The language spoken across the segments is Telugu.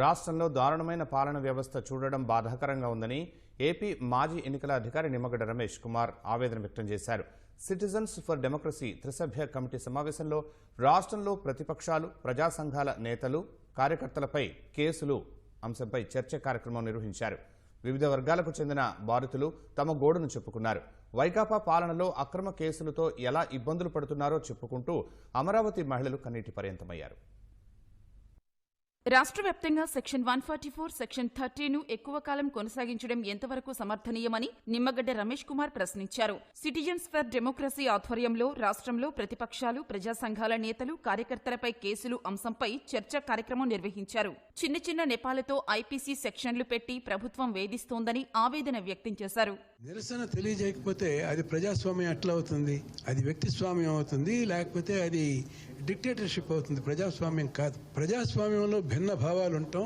రాష్ట్రంలో దారుణమైన పాలన వ్యవస్థ చూడడం బాధాకరంగా ఉందని ఏపీ మాజీ ఎన్నికల అధికారి నిమ్మగడ్డ రమేష్ కుమార్ ఆవేదన వ్యక్తం చేశారు. సిటిజన్స్ ఫర్ డెమోక్రసీ త్రిసభ్య కమిటీ సమావేశంలో రాష్ట్రంలో ప్రతిపక్షాలు ప్రజా సంఘాల నేతలు కార్యకర్తలపై కేసులు అంశంపై చర్చ కార్యక్రమం నిర్వహించారు. వివిధ వర్గాలకు చెందిన బాధితులు తమ గోడును చెప్పుకున్నారు. వైకాపా పాలనలో అక్రమ కేసులతో ఎలా ఇబ్బందులు పడుతున్నారో చెప్పుకుంటూ అమరావతి మహిళలు కన్నీటి పర్యంతమయ్యారు. రాష్ట్ర వ్యాప్తంగా section one forty four section thirteen ఎక్కువ కాలం కొనసాగించడం ఎంతవరకు సమర్థనీయమని నిమ్మగడ్డ రమేష్ కుమార్ ప్రశ్నించారు. సిటిజన్స్ ఫర్ డెమోక్రసీ ఆధ్వర్యంలో రాష్ట్రంలో ప్రతిపక్షాలు ప్రజా సంఘాల నేతలు కార్యకర్తలపై కేసులు అంశంపై చర్చ కార్యక్రమం నిర్వహించారు. చిన్న చిన్న నెపాలతో ఐపీసీ సెక్షన్లు పెట్టి ప్రభుత్వం వేధిస్తోందని ఆవేదన వ్యక్తం చేశారు. నిరసన తెలియజేయకపోతే అది ప్రజాస్వామ్యం ఎట్లా అవుతుంది? అది వ్యక్తి స్వామ్యం అవుతుంది లేకపోతే అది డిక్టేటర్షిప్ అవుతుంది. ప్రజాస్వామ్యం కాదు. ప్రజాస్వామ్యంలో భిన్న భావాలు ఉంటాం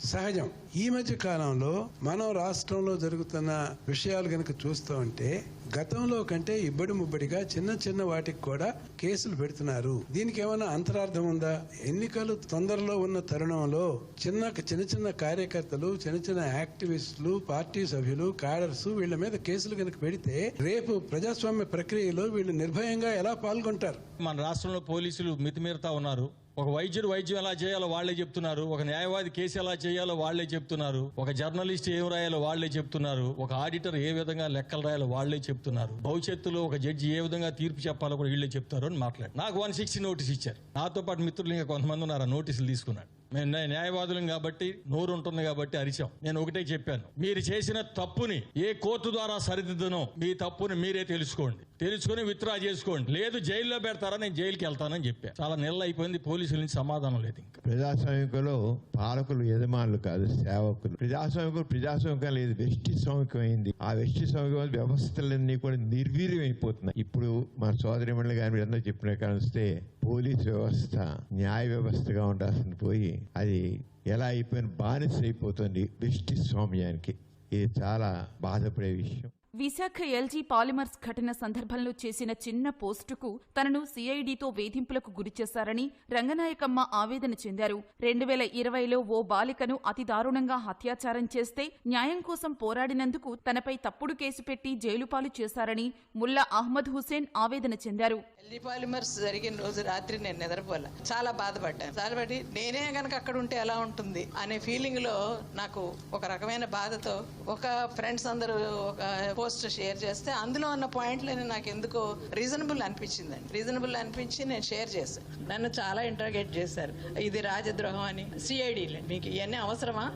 సహజం. ఈ మధ్య కాలంలో మనం రాష్ట్రంలో జరుగుతున్న విషయాలు కనుక చూస్తూ ఉంటే గతంలో కంటే ఇబ్బడి ముబ్బడిగా చిన్న చిన్న వాటికి కూడా కేసులు పెడుతున్నారు. దీనికి ఏమైనా అంతరార్థం ఉందా? ఎన్నికలు తొందరలో ఉన్న తరుణంలో చిన్న చిన్న చిన్న కార్యకర్తలు చిన్న చిన్న యాక్టివిస్టులు పార్టీ సభ్యులు కాడర్స్ వీళ్ళ మీద కేసులు కనుక పెడితే రేపు ప్రజాస్వామ్య ప్రక్రియలో వీళ్ళు నిర్భయంగా ఎలా పాల్గొంటారు? మన రాష్ట్రంలో పోలీసులు మితిమీరుతా ఉన్నారు. ఒక వైద్యుడు వైద్యం ఎలా చేయాలో వాళ్ళే చెప్తున్నారు. ఒక న్యాయవాది కేసు ఎలా చేయాలో వాళ్ళే చెప్తున్నారు. ఒక జర్నలిస్ట్ ఏం రాయాలో వాళ్ళే చెప్తున్నారు. ఒక ఆడిటర్ ఏ విధంగా లెక్కలు రాయాలో వాళ్ళే చెప్తున్నారు. భవిష్యత్తులో ఒక జడ్జి ఏ విధంగా తీర్పు చెప్పాలో కూడా వీళ్ళే చెప్తారు అని మాట్లాడు నాకు వన్ సిక్స్టీ నోటీస్ ఇచ్చారు. నాతో పాటు మిత్రులు ఇంకా కొంతమంది ఉన్నారు? ఆ నోటీసులు తీసుకున్నాడు. మేము న్యాయవాదులం కాబట్టి నోరు ఉంటుంది కాబట్టి అరిచాం. నేను ఒకటే చెప్పాను. మీరు చేసిన తప్పుని ఏ కోర్టు ద్వారా సరిదిద్దనో మీ తప్పుని మీరే తెలుసుకోండి. తెలుసుకొని విత్డ్రా చేసుకోండి. లేదు జైల్లో పెడతారా నేను జైలుకి వెళ్తానని చెప్పాను చాలా నెలలు అయిపోయింది పోలీసుల నుంచి సమాధానం లేదు ఇంకా. ప్రజాస్వామికంలో పాలకులు యజమానులు కాదు సేవకులు. ప్రజాస్వామికులు ప్రజాస్వామికం లేదు వెష్టి స్వామికమైంది ఆ వెష్టి స్వామికం వ్యవస్థలన్నీ కూడా నిర్వీర్యం అయిపోతున్నాయి ఇప్పుడు మన సోదరి మండలి గారి మీద చెప్పిన కానిస్తే పోలీస్ వ్యవస్థ న్యాయ వ్యవస్థగా ఉండాల్సింది పోయి అది ఎలా అయిపోయిన బానిస అయిపోతుంది వెష్టి స్వామ్యానికి ఇది చాలా బాధపడే విషయం. విశాఖ ఎల్జీ పాలిమర్స్ ఘటన సందర్భంలో చేసిన చిన్న పోస్టుకు తనను సీఐడితో వేధింపులకు గురిచేశారని రంగనాయకమ్మ ఆవేదన చెందారు. రెండు వేల ఇరవైలో ఓ బాలికను అతి దారుణంగా హత్యాచారం చేస్తే న్యాయం కోసం పోరాడినందుకు తనపై తప్పుడు కేసు పెట్టి జైలుపాలు చేశారని ముల్లా అహ్మద్ హుసేన్ ఆవేదన చెందారు. ఎల్జీ పాలిమర్స్ జరిగిన రోజు రాత్రి నేను నిద్రపోలే. చాలా బాధపడ్డాను. బాధపడి నేనే గనక అక్కడ ఉంటే ఎలా ఉంటుంది అనే ఫీలింగ్లో నాకు ఒక రకమైన బాధతో ఒక ఫ్రెండ్స్ అందరూ ఒక పోస్ట్ షేర్ చేస్తే అందులో ఉన్న పాయింట్లని నాకు ఎందుకో రీజనబుల్ అనిపించిందండి. రీజనబుల్ అనిపించి నేను షేర్ చేశాను నన్ను చాలా ఇంటర్గేట్ చేశారు. ఇది రాజద్రోహం అని. సిఐడిలే మీకు ఇవన్నీ అవసరమా?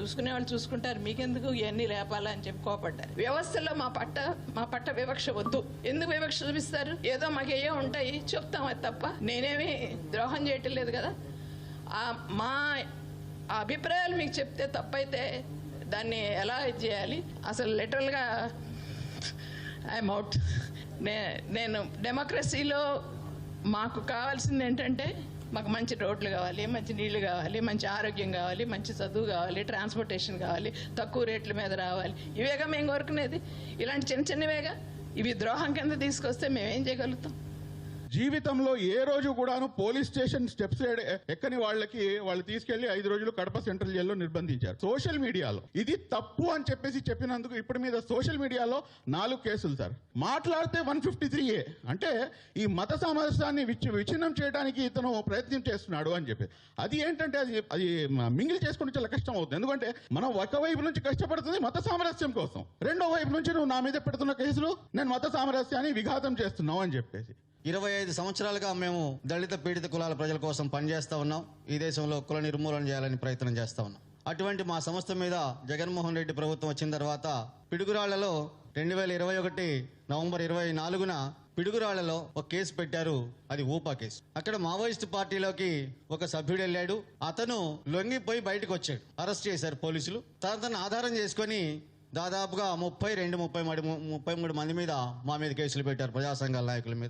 చూసుకునే వాళ్ళు చూసుకుంటారు. మీకెందుకు ఇవన్నీ లేపాలా అని చెప్పి కోపడ్డారు. వ్యవస్థలో మా పట్ట మా పట్ట వివక్ష వద్దు. ఎందుకు వివక్ష చూపిస్తారు? ఏదో మాకు ఏయో ఉంటాయి. చెప్తాం అది తప్ప. నేనేమి ద్రోహం చేయటం లేదు కదా. మా ఆ అభిప్రాయాలు మీకు చెప్తే తప్పైతే దాన్ని ఎలా ఇది చేయాలి? అసలు లిటరల్గా ఐఎమ్ అవుట్ నే నేను డెమోక్రసీలో మాకు కావాల్సింది ఏంటంటే మాకు మంచి రోడ్లు కావాలి మంచి నీళ్ళు కావాలి మంచి ఆరోగ్యం కావాలి మంచి చదువు కావాలి ట్రాన్స్పోర్టేషన్ కావాలి తక్కువ రేట్ల మీద రావాలి. ఇవేగా మేము కోరుకునేది? ఇలాంటి చిన్న చిన్నవేగా? ఇవి ద్రోహం కింద తీసుకొస్తే మేమేం చేయగలుగుతాం? జీవితంలో ఏ రోజు కూడాను పోలీస్ స్టేషన్ స్టెప్స్ ఎక్కని వాళ్ళకి వాళ్ళు తీసుకెళ్ళి ఐదు రోజులు కడప సెంట్రల్ జైల్లో నిర్బంధించారు. సోషల్ మీడియాలో. ఇది తప్పు అని చెప్పేసి చెప్పినందుకు ఇప్పటి మీద సోషల్ మీడియాలో నాలుగు కేసులు సార్. మాట్లాడితే వన్ ఫిఫ్టీ త్రీ ఏ. అంటే ఈ మత సామరస్యాన్ని విచ్ఛిన్నం చేయడానికి ఇతను ప్రయత్నం చేస్తున్నాడు అని చెప్పి. అది ఏంటంటే అది అది మింగిల్ చేసుకుంటే చాలా కష్టం అవుతుంది. ఎందుకంటే మనం ఒక వైపు నుంచి కష్టపడుతుంది మత సామరస్యం కోసం. రెండో వైపు నుంచి నువ్వు నా మీద పెడుతున్న కేసులు నేను మత సామరస్యాన్ని విఘాతం చేస్తున్నావు అని చెప్పేసి. ఇరవై ఐదు సంవత్సరాలుగా మేము దళిత పీడిత కులాల ప్రజల కోసం పనిచేస్తూ ఉన్నాం. ఈ దేశంలో కుల నిర్మూలన చేయాలని ప్రయత్నం చేస్తూ ఉన్నాం. అటువంటి మా సంస్థ మీద జగన్మోహన్ రెడ్డి ప్రభుత్వం వచ్చిన తర్వాత పిడుగురాళ్ళలో రెండు వేల ఇరవై ఒకటి నవంబర్ ఇరవై నాలుగున పిడుగురాళ్ళలో ఒక కేసు పెట్టారు. అది ఊపా కేసు. అక్కడ మావోయిస్ట్ పార్టీలోకి ఒక సభ్యుడు వెళ్ళాడు. అతను లొంగిపోయి బయటకు వచ్చాడు. అరెస్ట్ చేశారు పోలీసులు. తన ఆధారం చేసుకొని దాదాపుగా ముప్పై రెండు ముప్పై మూడు ముప్పై మూడు మంది మీద మా మీద కేసులు పెట్టారు ప్రజా సంఘాల నాయకుల మీద.